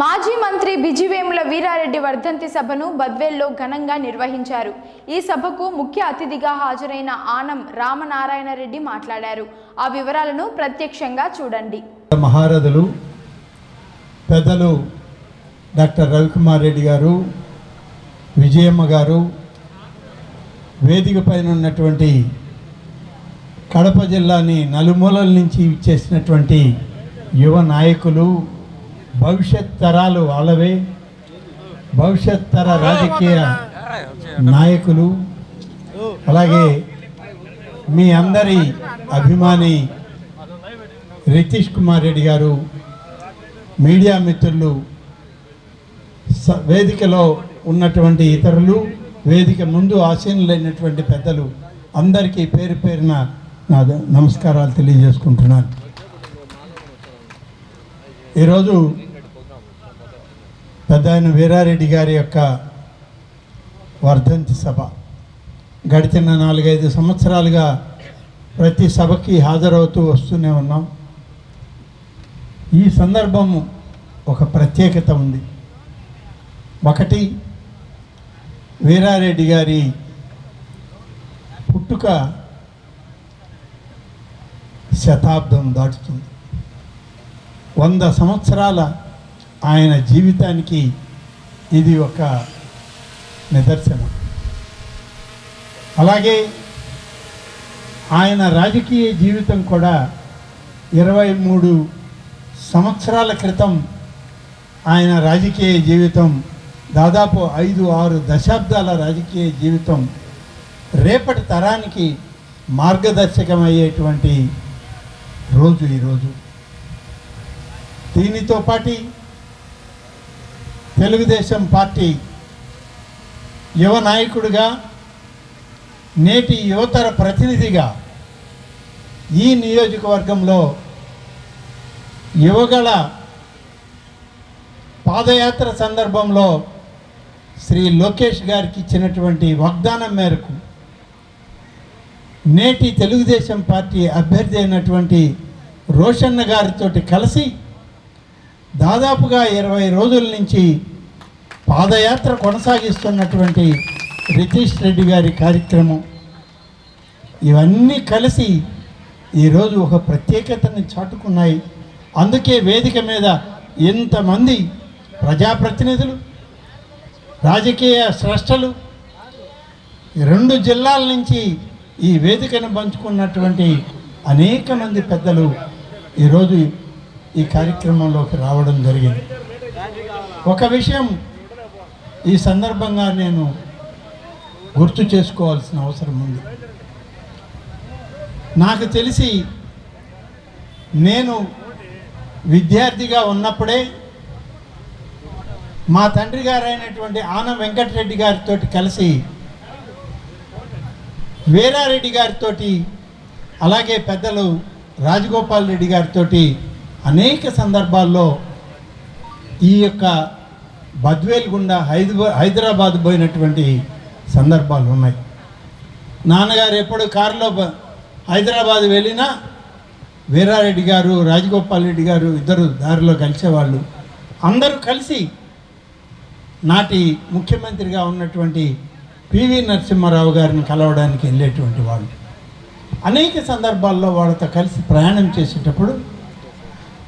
మాజీ మంత్రి బిజివేముల వీరారెడ్డి వర్ధంతి సభను బద్వేల్లో ఘనంగా నిర్వహించారు. ఈ సభకు ముఖ్య అతిథిగా హాజరైన ఆనం రామనారాయణ రెడ్డి మాట్లాడారు. ఆ వివరాలను ప్రత్యక్షంగా చూడండి. మహారథులు పెద్దలు డాక్టర్ రవికుమార్ రెడ్డి గారు విజయమ్మ గారు వేదిక పైన ఉన్నటువంటి కడప జిల్లాని నలుమూలల నుంచి ఇచ్చేసినటువంటి యువ నాయకులు భవిష్యత్ తరాలు వాళ్ళవే. భవిష్యత్ తర రాజకీయ నాయకులు. అలాగే మీ అందరి అభిమాని రితీష్ కుమార్ రెడ్డి గారు మీడియా మిత్రులు స- వేదికలో ఉన్నటువంటి ఇతరులు వేదిక ముందు ఆసీనులైనటువంటి పెద్దలు అందరికీ పేరు పేరున నా ద- నమస్కారాలు తెలియజేసుకుంటున్నాను. ఈరోజు పెద్ద ఆయన వీరారెడ్డి గారి యొక్క వర్ధంతి సభ. గడిచిన నాలుగైదు సంవత్సరాలుగా ప్రతి సభకి హాజరవుతూ వస్తూనే ఉన్నాం. ఈ సందర్భం ఒక ప్రత్యేకత ఉంది. ఒకటి వీరారెడ్డి గారి పుట్టుక శతాబ్దం దాటుతుంది. వంద సంవత్సరాల ఆయన జీవితానికి ఇది ఒక నిదర్శనం. అలాగే ఆయన రాజకీయ జీవితం కూడా ఇరవై మూడు సంవత్సరాల క్రితం ఆయన రాజకీయ జీవితం దాదాపు ఐదు ఆరు దశాబ్దాల రాజకీయ జీవితం రేపటి తరానికి మార్గదర్శకమయ్యేటువంటి రోజు ఈరోజు దీనితో పాటు తెలుగుదేశం పార్టీ యువ నాయకుడిగా నేటి యువతర ప్రతినిధిగా ఈ నియోజకవర్గంలో యువగల పాదయాత్ర సందర్భంలో శ్రీ లోకేష్ గారికి ఇచ్చినటువంటి వాగ్దానం మేరకు నేటి తెలుగుదేశం పార్టీ అభ్యర్థి అయినటువంటి రోషన్న గారితో కలిసి దాదాపుగా ఇరవై రోజుల నుంచి పాదయాత్ర కొనసాగిస్తున్నటువంటి రితీష్ రెడ్డి గారి కార్యక్రమం. ఇవన్నీ కలిసి ఈరోజు ఒక ప్రత్యేకతని చాటుకున్నాయి. అందుకే వేదిక మీద ఇంతమంది ప్రజాప్రతినిధులు రాజకీయ స్రష్టలు ఈ రెండు జిల్లాల నుంచి ఈ వేదికను పంచుకున్నటువంటి అనేక మంది పెద్దలు ఈరోజు ఈ కార్యక్రమంలోకి రావడం జరిగింది. ఒక విషయం ఈ సందర్భంగా నేను గుర్తు చేసుకోవాల్సిన అవసరం ఉంది. నాకు తెలిసి నేను విద్యార్థిగా ఉన్నప్పుడే మా తండ్రి గారైనటువంటి ఆనం వెంకటరెడ్డి గారితో కలిసి వీరారెడ్డి గారితో అలాగే పెద్దలు రాజగోపాల్ రెడ్డి గారితో అనేక సందర్భాల్లో ఈ యొక్క బద్వేల్ గుండా హైదరా హైదరాబాద్ పోయినటువంటి సందర్భాలు ఉన్నాయి. నాన్నగారు ఎప్పుడు కారులో బ- హైదరాబాద్ వెళ్ళినా వీరారెడ్డి గారు రాజగోపాల్ రెడ్డి గారు ఇద్దరు దారిలో కలిసేవాళ్ళు. అందరూ కలిసి నాటి ముఖ్యమంత్రిగా ఉన్నటువంటి పివి నరసింహారావు గారిని కలవడానికి వెళ్ళేటువంటి వాళ్ళు. అనేక సందర్భాల్లో వాళ్ళతో కలిసి ప్రయాణం చేసేటప్పుడు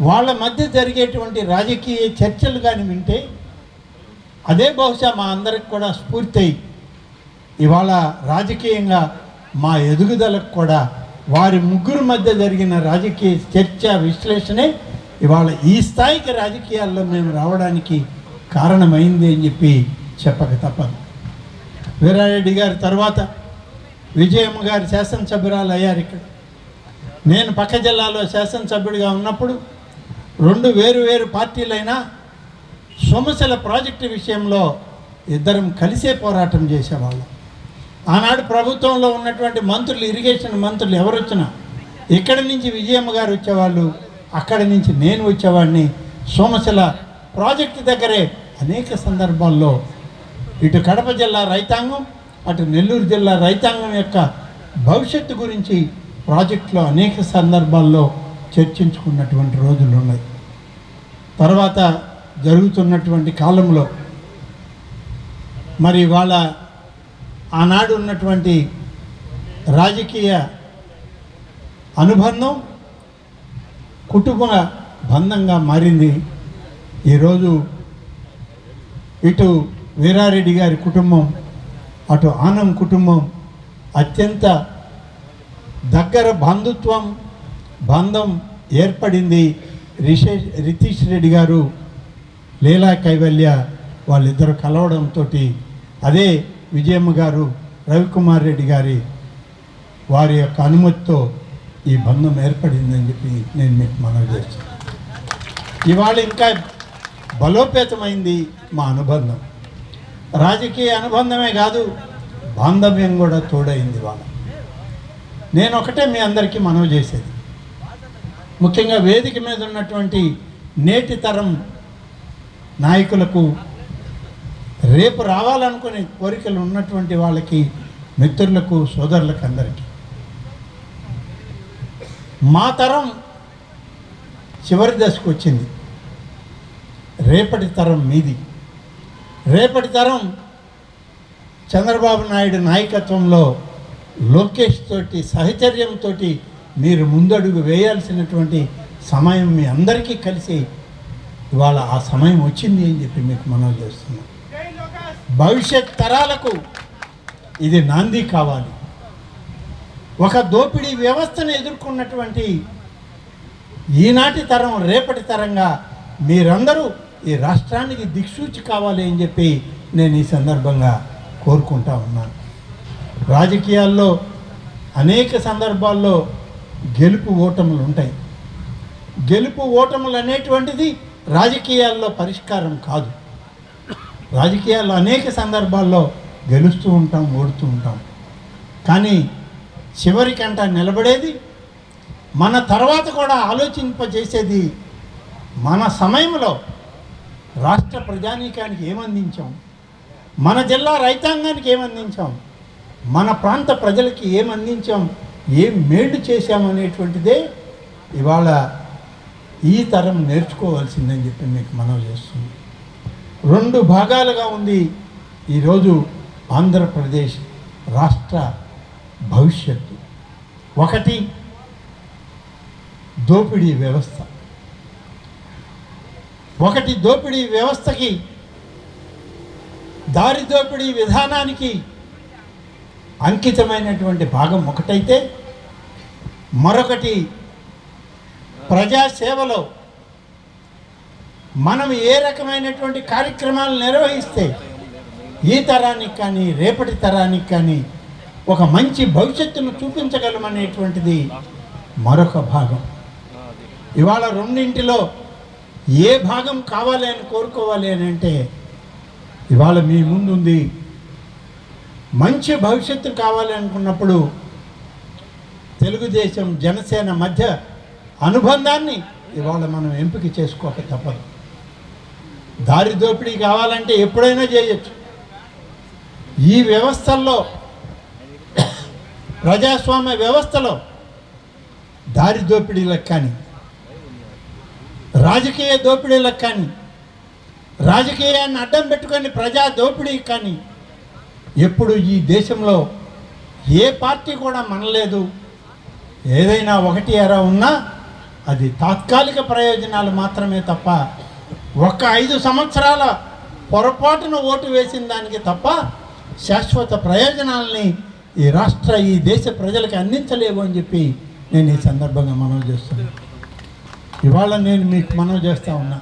వాళ్ళ మధ్య జరిగేటువంటి రాజకీయ చర్చలు కానీ వింటే అదే బహుశా మా అందరికి కూడా స్ఫూర్తి అయి ఇవాళ రాజకీయంగా మా ఎదుగుదలకు కూడా వారి ముగ్గురు మధ్య జరిగిన రాజకీయ చర్చ విశ్లేషణే ఇవాళ ఈ స్థాయికి రాజకీయాల్లో మేము రావడానికి కారణమైంది అని చెప్పి చెప్పక తప్పదు. వీరారెడ్డి గారి తర్వాత విజయమ్మ గారు శాసనసభ్యురాలు అయ్యారు ఇక్కడ. నేను పక్క జిల్లాలో శాసనసభ్యుడిగా ఉన్నప్పుడు రెండు వేరు వేరు పార్టీలైనా సొమశల ప్రాజెక్టు విషయంలో ఇద్దరం కలిసే పోరాటం చేసేవాళ్ళం. ఆనాడు ప్రభుత్వంలో ఉన్నటువంటి మంత్రులు ఇరిగేషన్ మంత్రులు ఎవరు వచ్చినా ఇక్కడి నుంచి విజయమ్మ గారు వచ్చేవాళ్ళు అక్కడి నుంచి నేను వచ్చేవాడిని. సోమశిల ప్రాజెక్టు దగ్గరే అనేక సందర్భాల్లో ఇటు కడప జిల్లా రైతాంగం అటు నెల్లూరు జిల్లా రైతాంగం యొక్క భవిష్యత్తు గురించి ప్రాజెక్టులో అనేక సందర్భాల్లో చర్చించుకున్నటువంటి రోజులు ఉన్నాయి తర్వాత జరుగుతున్నటువంటి కాలంలో మరి వాళ్ళ ఆనాడు ఉన్నటువంటి రాజకీయ అనుబంధం కుటుంబ బంధంగా మారింది. ఈరోజు ఇటు వీరారెడ్డి గారి కుటుంబం అటు ఆనం కుటుంబం అత్యంత దగ్గర బంధుత్వం బంధం ఏర్పడింది. రిషేష్ రితీష్ రెడ్డి గారు లీలా కైవల్య వాళ్ళిద్దరు కలవడంతో అదే విజయమ్మ గారు రవికుమార్ రెడ్డి గారి వారి యొక్క అనుమతితో ఈ బంధం ఏర్పడిందని చెప్పి నేను మీకు మనవి చేస్తాను ఇవాళ ఇంకా బలోపేతమైంది మా అనుబంధం. రాజకీయ అనుబంధమే కాదు బాంధవ్యం కూడా తోడైంది వాళ్ళ నేను ఒకటే మీ అందరికీ మనవి చేసేది. ముఖ్యంగా వేదిక మీద ఉన్నటువంటి నేటి తరం నాయకులకు రేపు రావాలనుకునే కోరికలు ఉన్నటువంటి వాళ్ళకి మిత్రులకు సోదరులకు అందరికీ. మా తరం చివరి దశకు వచ్చింది. రేపటి తరం మీది. రేపటి తరం చంద్రబాబు నాయుడు నాయకత్వంలో లోకేష్ తోటి సహచర్యంతో మీరు ముందడుగు వేయాల్సినటువంటి సమయం మీ అందరికీ కలిసి ఇవాళ ఆ సమయం వచ్చింది అని చెప్పి మీకు మనవి చేస్తున్నాం. భవిష్యత్ తరాలకు ఇది నాంది కావాలి. ఒక దోపిడీ వ్యవస్థను ఎదుర్కొన్నటువంటి ఈనాటి తరం రేపటి తరంగా మీరందరూ ఈ రాష్ట్రానికి దిక్సూచి కావాలి అని చెప్పి నేను ఈ సందర్భంగా కోరుకుంటా ఉన్నాను రాజకీయాల్లో అనేక సందర్భాల్లో గెలుపు ఓటములు ఉంటాయి. గెలుపు ఓటములు అనేటువంటిది రాజకీయాల్లో పరిష్కారం కాదు. రాజకీయాల్లో అనేక సందర్భాల్లో గెలుస్తూ ఉంటాం ఓడుతూ ఉంటాం. కానీ చివరికంట నిలబడేది మన తర్వాత కూడా ఆలోచింపజేసేది మన సమయంలో రాష్ట్ర ప్రజానీకానికి ఏమందించాం? మన జిల్లా రైతాంగానికి ఏమందించాం? మన ప్రాంత ప్రజలకి ఏమందించాం? ఏం మేలు చేశామనేటువంటిదే ఇవాళ ఈ తరం నేర్చుకోవాల్సిందని చెప్పి మీకు మనవి చేస్తుంది రెండు భాగాలుగా ఉంది ఈరోజు ఆంధ్రప్రదేశ్ రాష్ట్ర భవిష్యత్తు. ఒకటి దోపిడీ వ్యవస్థ. ఒకటి దోపిడీ వ్యవస్థకి దారి దోపిడీ విధానానికి అంకితమైనటువంటి భాగం ఒకటైతే మరొకటి ప్రజాసేవలో మనం ఏ రకమైనటువంటి కార్యక్రమాలు నిర్వహిస్తే ఈ తరానికి కానీ రేపటి తరానికి కానీ ఒక మంచి భవిష్యత్తును చూపించగలమనేటువంటిది మరొక భాగం. ఇవాళ రెండింటిలో ఏ భాగం కావాలి అని కోరుకోవాలి అని అంటే ఇవాళ మీ ముందుంది మంచి భవిష్యత్తు కావాలి అనుకున్నప్పుడు తెలుగుదేశం జనసేన మధ్య అనుబంధాన్ని ఇవాళ మనం ఎంపిక చేసుకోక తప్పదు. దారి దోపిడీ కావాలంటే ఎప్పుడైనా చేయొచ్చు. ఈ వ్యవస్థల్లో ప్రజాస్వామ్య వ్యవస్థలో దారి దోపిడీలకు కానీ రాజకీయ దోపిడీలకు కానీ రాజకీయాన్ని అడ్డం పెట్టుకొని ప్రజా దోపిడీ కానీ ఎప్పుడు ఈ దేశంలో ఏ పార్టీ కూడా మనలేదు. ఏదైనా ఒకటి ఎరా ఉన్నా అది తాత్కాలిక ప్రయోజనాలు మాత్రమే తప్ప ఒక ఐదు సంవత్సరాల పొరపాటున ఓటు వేసిన దానికి తప్ప శాశ్వత ప్రయోజనాలని ఈ రాష్ట్ర ఈ దేశ ప్రజలకు అందించలేవు అని చెప్పి నేను ఈ సందర్భంగా మనవి చేస్తున్నాను. ఇవాళ నేను మీకు మనవి చేస్తా ఉన్నా.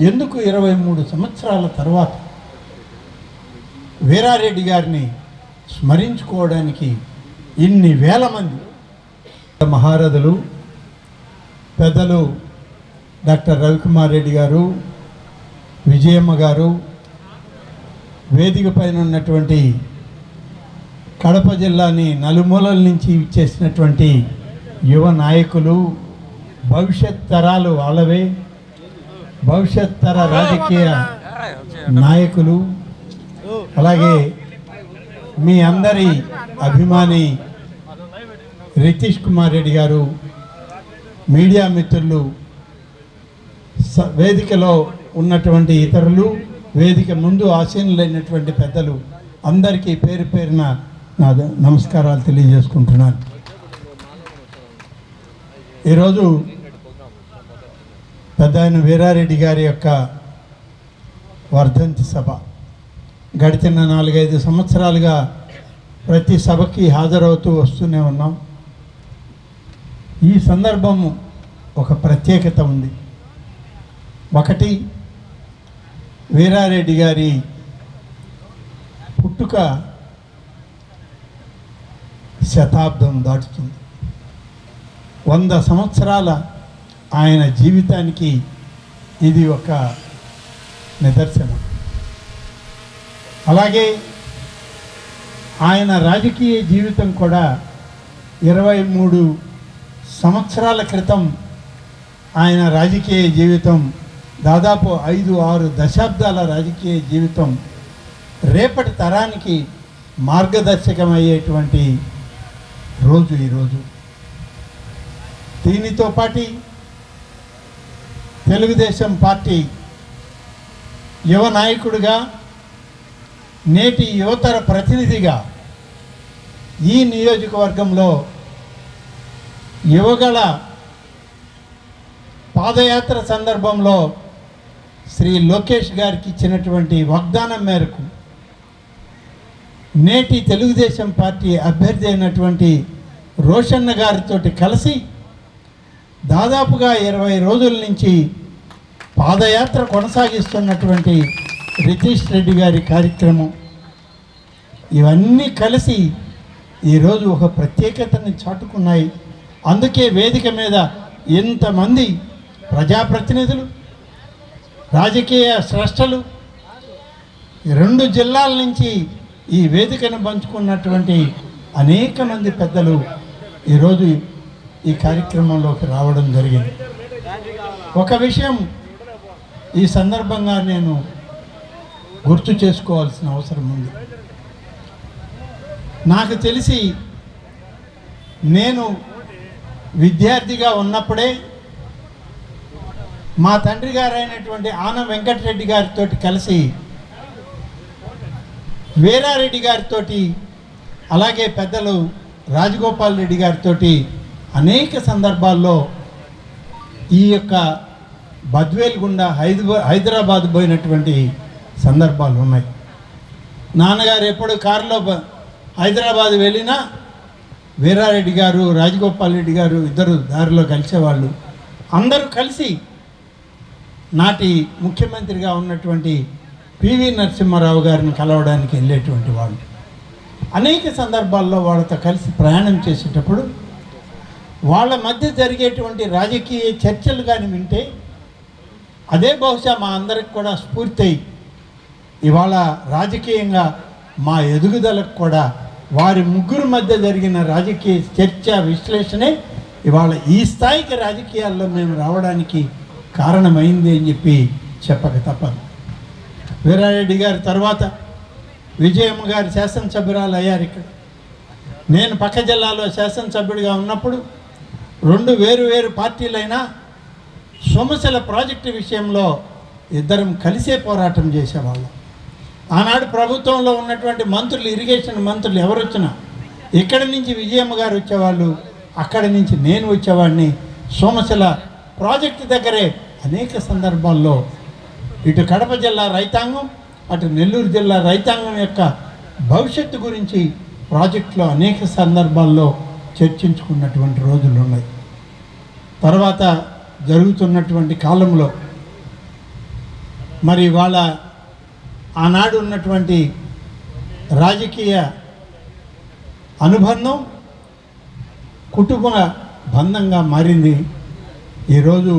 ఎందుకు ఇరవై మూడు సంవత్సరాల తర్వాత వీరారెడ్డి గారిని స్మరించుకోవడానికి ఇన్ని వేల మంది మహారథులు పెద్దలు డాక్టర్ రవికుమార్ రెడ్డి గారు విజయమ్మ గారు వేదిక పైన ఉన్నటువంటి కడప జిల్లాని నలుమూలల నుంచి ఇచ్చేసినటువంటి యువ నాయకులు భవిష్యత్ తరాలు వాళ్ళవే. భవిష్యత్ తర రాజకీయ నాయకులు అలాగే మీ అందరి అభిమాని రితీష్ కుమార్ రెడ్డి గారు మీడియా మిత్రులు స- వేదికలో ఉన్నటువంటి ఇతరులు వేదిక ముందు ఆసీనులైనటువంటి పెద్దలు అందరికీ పేరు పేరున నా ద- నమస్కారాలు తెలియజేసుకుంటున్నాను. ఈరోజు పెద్ద ఆయన వీరారెడ్డి గారి యొక్క వర్ధంతి సభ. గడిచిన నాలుగైదు సంవత్సరాలుగా ప్రతి సభకి హాజరవుతూ వస్తూనే ఉన్నాం. ఈ సందర్భము ఒక ప్రత్యేకత ఉంది. ఒకటి వీరారెడ్డి గారి పుట్టుక శతాబ్దం దాటుతుంది. వంద సంవత్సరాల ఆయన జీవితానికి ఇది ఒక నిదర్శనం. అలాగే ఆయన రాజకీయ జీవితం కూడా ఇరవై మూడు సంవత్సరాల క్రితం ఆయన రాజకీయ జీవితం దాదాపు ఐదు ఆరు దశాబ్దాల రాజకీయ జీవితం రేపటి తరానికి మార్గదర్శకమయ్యేటువంటి రోజు ఈరోజు దీనితో పాటు తెలుగుదేశం పార్టీ యువ నాయకుడిగా నేటి యువతర ప్రతినిధిగా ఈ నియోజకవర్గంలో యువగల పాదయాత్ర సందర్భంలో శ్రీ లోకేష్ గారికి ఇచ్చినటువంటి వాగ్దానం మేరకు నేటి తెలుగుదేశం పార్టీ అభ్యర్థి అయినటువంటి రోషన్న గారితో కలిసి దాదాపుగా ఇరవై రోజుల నుంచి పాదయాత్ర కొనసాగిస్తున్నటువంటి రితీష్ రెడ్డి గారి కార్యక్రమం. ఇవన్నీ కలిసి ఈరోజు ఒక ప్రత్యేకతని చాటుకున్నాయి. అందుకే వేదిక మీద ఇంతమంది ప్రజాప్రతినిధులు రాజకీయ శ్రష్టలు రెండు జిల్లాల నుంచి ఈ వేదికను పంచుకున్నటువంటి అనేక మంది పెద్దలు ఈరోజు ఈ కార్యక్రమంలోకి రావడం జరిగింది. ఒక విషయం ఈ సందర్భంగా నేను గుర్తు చేసుకోవాల్సిన అవసరం ఉంది. నాకు తెలిసి నేను విద్యార్థిగా ఉన్నప్పుడే మా తండ్రి గారైనటువంటి ఆనం వెంకటరెడ్డి గారితో కలిసి వీరారెడ్డి గారితో అలాగే పెద్దలు రాజగోపాల్ రెడ్డి గారితో అనేక సందర్భాల్లో ఈ యొక్క బద్వేల్ గుండా హైదరా హైదరాబాద్ పోయినటువంటి సందర్భాలు ఉన్నాయి నాన్నగారు ఎప్పుడు కారులో బ- హైదరాబాద్ వెళ్ళినా వీరారెడ్డి గారు రాజగోపాల్ రెడ్డి గారు ఇద్దరు దారిలో కలిసేవాళ్ళు. అందరూ కలిసి నాటి ముఖ్యమంత్రిగా ఉన్నటువంటి పివి నరసింహారావు గారిని కలవడానికి వెళ్ళేటువంటి వాళ్ళు. అనేక సందర్భాల్లో వాళ్ళతో కలిసి ప్రయాణం చేసేటప్పుడు వాళ్ళ మధ్య జరిగేటువంటి రాజకీయ చర్చలు కానీ వింటే అదే బహుశా మా అందరికి కూడా స్ఫూర్తి అయి ఇవాళ రాజకీయంగా మా ఎదుగుదలకు కూడా వారి ముగ్గురు మధ్య జరిగిన రాజకీయ చర్చ విశ్లేషణే ఇవాళ ఈ స్థాయికి రాజకీయాల్లో మేము రావడానికి కారణమైంది అని చెప్పి చెప్పక తప్పదు. వీరారెడ్డి గారి తర్వాత విజయమ్మ గారు శాసనసభ్యురాలు అయ్యారు ఇక్కడ. నేను పక్క జిల్లాలో శాసనసభ్యుడిగా ఉన్నప్పుడు రెండు వేరు వేరు పార్టీలైనా సొమశల ప్రాజెక్టు విషయంలో ఇద్దరం కలిసే పోరాటం చేసేవాళ్ళం. ఆనాడు ప్రభుత్వంలో ఉన్నటువంటి మంత్రులు ఇరిగేషన్ మంత్రులు ఎవరు వచ్చినా ఇక్కడి నుంచి విజయమ్మ గారు వచ్చేవాళ్ళు అక్కడి నుంచి నేను వచ్చేవాడిని. సోమశిల ప్రాజెక్టు దగ్గరే అనేక సందర్భాల్లో ఇటు కడప జిల్లా రైతాంగం అటు నెల్లూరు జిల్లా రైతాంగం యొక్క భవిష్యత్తు గురించి ప్రాజెక్టులో అనేక సందర్భాల్లో చర్చించుకున్నటువంటి రోజులు ఉన్నాయి. తర్వాత జరుగుతున్నటువంటి కాలంలో మరి వాళ్ళ ఆనాడు ఉన్నటువంటి రాజకీయ అనుబంధం కుటుంబ బంధంగా మారింది. ఈరోజు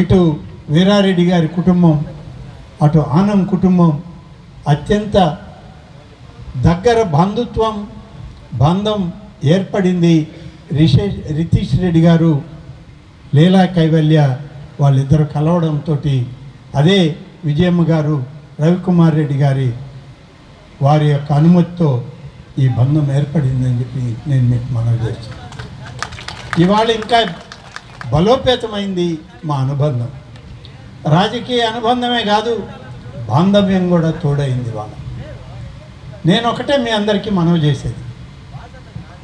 ఇటు వీరారెడ్డి గారి కుటుంబం అటు ఆనం కుటుంబం అత్యంత దగ్గర బంధుత్వం బంధం ఏర్పడింది. రిషేష్ రితీష్ రెడ్డి గారు లీలా కైవల్య వాళ్ళిద్దరు కలవడంతో అదే విజయమ్మ గారు రవికుమార్ రెడ్డి గారి వారి యొక్క అనుమతితో ఈ బంధం ఏర్పడిందని చెప్పి నేను మీకు మనవి చేస్తాను ఇవాళ ఇంకా బలోపేతమైంది మా అనుబంధం. రాజకీయ అనుబంధమే కాదు బాంధవ్యం కూడా తోడైంది వాళ్ళ నేను ఒకటే మీ అందరికీ మనవి చేసేది.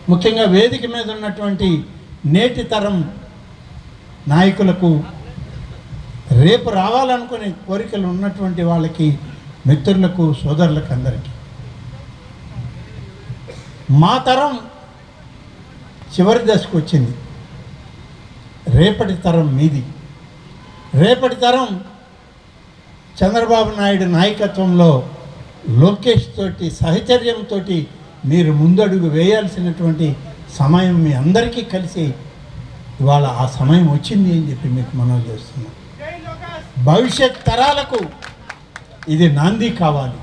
ముఖ్యంగా వేదిక మీద ఉన్నటువంటి నేటి తరం నాయకులకు రేపు రావాలనుకునే కోరికలు ఉన్నటువంటి వాళ్ళకి మిత్రులకు సోదరులకు అందరికీ. మా తరం చివరి దశకు వచ్చింది. రేపటి తరం మీది. రేపటి తరం చంద్రబాబు నాయుడు నాయకత్వంలో లోకేష్ తోటి సహచర్యంతో మీరు ముందడుగు వేయాల్సినటువంటి సమయం మీ అందరికీ కలిసి ఇవాళ ఆ సమయం వచ్చింది అని చెప్పి మీకు మనవి చేస్తున్నాం. భవిష్యత్ తరాలకు ఇది నాంది కావాలి.